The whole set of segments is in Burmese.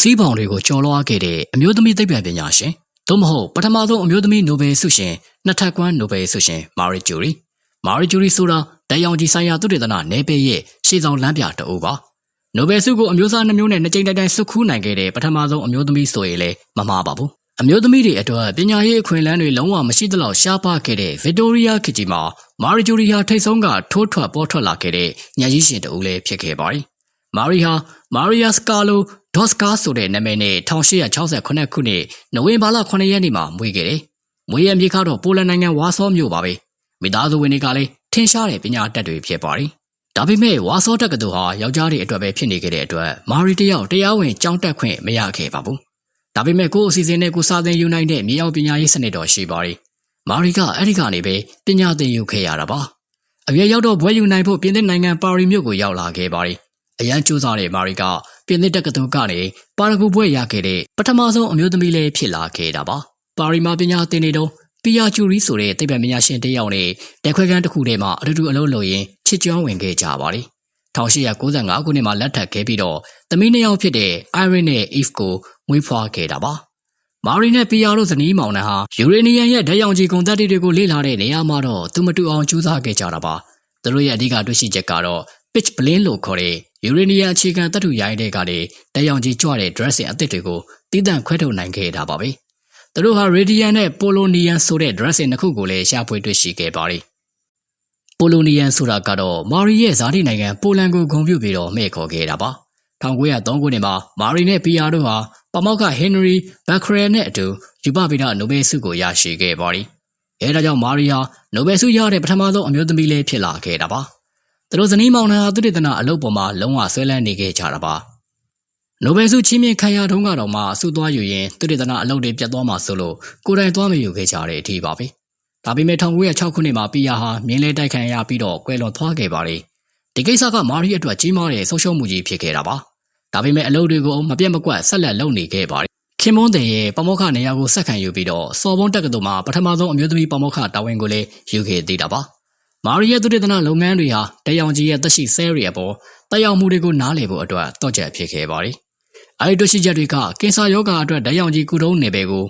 စီးပေါင်တွေကိုကျော်လွှားခဲ့တဲ့အမျိုးသမီးသိပ္ပံပညာရှင်သို့မဟုတ်ပထမဆုံးအမျိုးသမီးနိုဘယ်ဆုရှင်နှစ်ထပ်ကွမ်းနိုဘယ်ဆုရှင်မာရီဂျူရီမာရီဂျူရီဆိုတာတန်ရောင်ကြီးဆိုင်ရာသုတေသနနယ်ပယ်ရဲ့ရှေ့ဆောင်လမ်းပြတအုပ်ပါနိုဘယ်ဆုကိုအမျိုးအစားနှမျိုးနဲ့နှစ်ကြိမ်တိုင်တိုင်ဆုခူးနိုင်ခဲ့တဲ့ပထမဆုံးအမျိုးသမီးဆိုရင်လည်းမမှားပါဘူးအမျိုးသမီးတွေအတွက်ပညာရေးအခွင့်အလမ်းတွေလုံးဝမရှိသလောက်ရှားပါခဲ့တဲ့ဗစ်တိုးရီးယားခေတ်ကြီးမှာမာရီဂျူရီဟာထိတ်ဆုံးကထိုးထွက်ပေါ်ထွက်လာခဲ့တဲ့ညကြီးရှင်တဦးလည်းဖြစ်ခဲ့ပါတယ်မာရီဟာမာရီယာစကာလို ဒေါ့စကာဆိုတဲ့နာမည်နဲ့1868ခုနှစ်နိုဝင်ဘာလ9ရက်နေ့မှာမွေးခဲ့တယ်။မွေးရမြေကတော့ပိုလန်နိုင်ငံဝါဆောမြို့ပါပဲ။မိသားစုဝင်တွေကလည်းထင်ရှားတဲ့ပညာတတ်တွေဖြစ်ပါတယ်။ဒါပေမဲ့ဝါဆောတက္ကသိုလ်ဟာယောက်ျားတွေအတွက်ပဲဖြစ်နေခဲ့တဲ့အတွက်မာရီတယောက်တရားဝင်ကျောင်းတက်ခွင့်မရခဲ့ပါဘူး။ဒါပေမဲ့ကိုယ့်အစီအစဉ်နဲ့ကိုယ်စာသင်ယူနိုင်တဲ့မြေအောင်ပညာရေးစနစ်တော်ရှိပါတယ်။မာရီကအဲ့ဒီကနေပဲပညာသင်ယူခဲ့ရတာပါ။အရွယ်ရောက်တော့ဘွဲယူနိုင်ဖို့ပြင်သစ်နိုင်ငံပါရီမြို့ကိုရောက်လာခဲ့ပါတယ်။အရန်ကျိုးစားတဲ့မာရီက ပြင်သစ်တက္ကသိုလ်ကနေပါရဂူဘွဲ့ရခဲ့တဲ့ပထမဆုံးအမျိုးသမီးလေးဖြစ်လာခဲ့တာပါ။ပါရီမှာပညာသင်နေတော့ပီယာကျူရီဆိုတဲ့သိပ္ပံပညာရှင်တစ်ယောက်နဲ့တက်ခွဲခန်းတစ်ခုထဲမှာအတူတူအလုပ်လုပ်ရင်းချစ်ကြွဝင်ခဲ့ကြပါတယ်။1895ခုနှစ်မှာလက်ထပ်ခဲ့ပြီးတော့သမီးနှစ်ယောက်ဖြစ်တဲ့ Irene နဲ့ Eve ကိုမွေးဖွားခဲ့တာပါ။မာရီနဲ့ပီယာတို့ဇနီးမောင်နှံဟာယူရေနီယံရဲ့ဓာတ်ရောင်ခြည်ကုန်သတ္တိတွေကိုလေ့လာတဲ့နေရာမှာတော့သူမတူအောင်ကြိုးစားခဲ့ကြတာပါ။သူတို့ရဲ့အဓိကတွေ့ရှိချက်ကတော့ pitch blend လို့ခေါ်တဲ့ ယူရေနီယံအခြေခံသတ္တုရိုင်းတဲ့ကလေဓာတ်ရောင်ခြည်ကြွတဲ့ dressing အသစ်တွေကိုတည်တံ့ခွဲထုတ်နိုင်ခဲ့တာပါပဲ။သူတို့ဟာ radian နဲ့ polonium ဆိုတဲ့ dressing နှစ်ခုကိုလည်းရှာဖွေတွေ့ရှိခဲ့ပါတယ်။ polonium ဆိုတာကတော့မာရီရဲ့ဇာတိနိုင်ငံပိုလန်ကိုဂုဏ်ပြုပြီးတော့မဲ့ခေါ်ခဲ့တာပါ။1903ခုနှစ်မှာမာရီနဲ့ပီယာတို့ဟာပမောက္ခဟင်နရီဘက်ခရယ်နဲ့အတူယူပဗေဒနိုဘယ်ဆုကိုရရှိခဲ့ပါတယ်။အဲဒါကြောင့်မာရီဟာနိုဘယ်ဆုရတဲ့ပထမဆုံးအမျိုးသမီးလေးဖြစ်လာခဲ့တာပါ။ သူတို့ဇနီးမောင်နှံဟာသူတေသနာအလုပ်ပေါ်မှာလုံးဝဆွဲလန်းနေခဲ့ကြတာပါ။နိုဘယ်ဆုချီးမြှင့်ခံရတုန်းကတော့မှဆုသွားယူရင်သူတေသနာအလုပ်တွေပြတ်သွားမှာဆိုလို့ကိုယ်တိုင်သွားမယူခဲ့ကြတဲ့အထိပါပဲ။ဒါပေမဲ့1906ခုနှစ်မှာပီယာဟာမြင်းလဲတိုက်ခံရပြီးတော့ကွယ်လွန်သွားခဲ့ပါတယ်။ဒီကိစ္စကမာရီအတွက်ကြီးမားတဲ့ဆုံးရှုံးမှုကြီးဖြစ်ခဲ့တာပါ။ဒါပေမဲ့အလုပ်တွေကိုမပြတ်မကွက်ဆက်လက်လုပ်နေခဲ့ပါတယ်။ခင်မွန်းတင်ရဲ့ပမောက္ခနေရာကိုဆက်ခံယူပြီးတော့စော်ဘုံတက္ကသိုလ်မှာပထမဆုံးအမျိုးသမီးပမောက္ခတာဝန်ကိုလည်းယူခဲ့သေးတာပါ။ မာရီရဲ့သူတေသနာလုပ်ငန်းတွေဟာတရောင်ကြီးရဲ့သက်ရှိဆဲရီအပေါ်တက်ရောက်မှုတွေကိုနားလည်ဖို့အတွက်တော့ကြဖြစ်ခဲ့ပါတယ်။အဲဒီတွေ့ရှိချက်တွေကကင်ဆာရောဂါအတွက်တရောင်ကြီးကုတုံးနယ်ပယ်ကို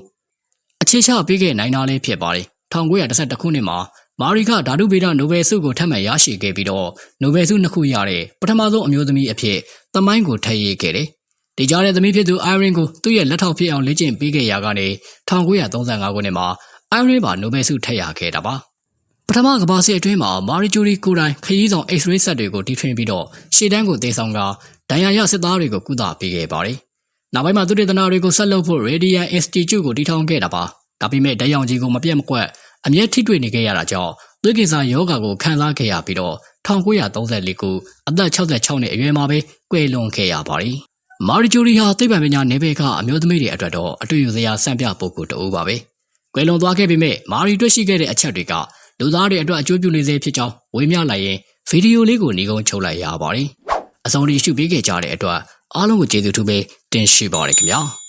အခြေချပေးခဲ့နိုင်တာလည်းဖြစ်ပါတယ်။1912ခုနှစ်မှာမာရီကဓာတုဗေဒနိုဘယ်ဆုကိုထပ်မံရရှိခဲ့ပြီးတော့နိုဘယ်ဆုနှစ်ခုရတဲ့ပထမဆုံးအမျိုးသမီးအဖြစ်သမိုင်းကိုထည့်ရေးခဲ့တယ်။ဒီကြားတဲ့သမီးဖြစ်သူအိုင်ရင်ကိုသူ့ရဲ့လက်ထောက်ဖြစ်အောင်လေ့ကျင့်ပေးခဲ့ရာကနေ1935ခုနှစ်မှာအိုင်ရင်ပါနိုဘယ်ဆုထည့်ရခဲ့တာပါ။ ပထမကမ္ဘာစစ်အတွင်းမှာမာရီဂျူရီကိုတိုင်ခရီးဆောင် X-ray ဆက်တွေကိုတီထွင်ပြီးတော့ရှေ့တန်းကိုသေဆောင်ကဒဏ်ရာရစစ်သားတွေကိုကုသပေးခဲ့ပါတယ်။နောက်ပိုင်းမှာသူတေသနာတွေကိုဆက်လုပ်ဖို့ Radian Institute ကိုတည်ထောင်ခဲ့တာပါ။ဒါပေမဲ့ဓာတ်ရောင်ကြီးကိုမပြတ်မကွက်အမျက်ထိတွေ့နေခဲ့ရတာကြောင့်သွေးကင်ဆာယောဂါကိုခံစားခဲ့ရပြီးတော့1934ခုအသက်66နှစ်အရွယ်မှာပဲကွယ်လွန်ခဲ့ရပါတယ်။မာရီဂျိုရီဟာသိပ္ပံပညာနယ်ပယ်ကအမျိုးသမီးတွေအတွက်တော့အတွေ့အကြုံစရာစံပြပုဂ္ဂိုလ်တဦးပါပဲ။ကွယ်လွန်သွားခဲ့ပေမဲ့မာရီတွေ့ရှိခဲ့တဲ့အချက်တွေက လူသားတွေအတွက်အကျိုးပြုနေစေဖြစ်ကြောင်းဝေမျှလိုက်ရင်ဗီဒီယိုလေးကိုညီကုန်းချုပ်လိုက်ရပါတယ်။အစုံဒီရှုပေးခဲ့ကြတဲ့အတွက်အားလုံးကိုကျေးဇူးထူးပဲတင်ရှိပါရခင်ဗျာ။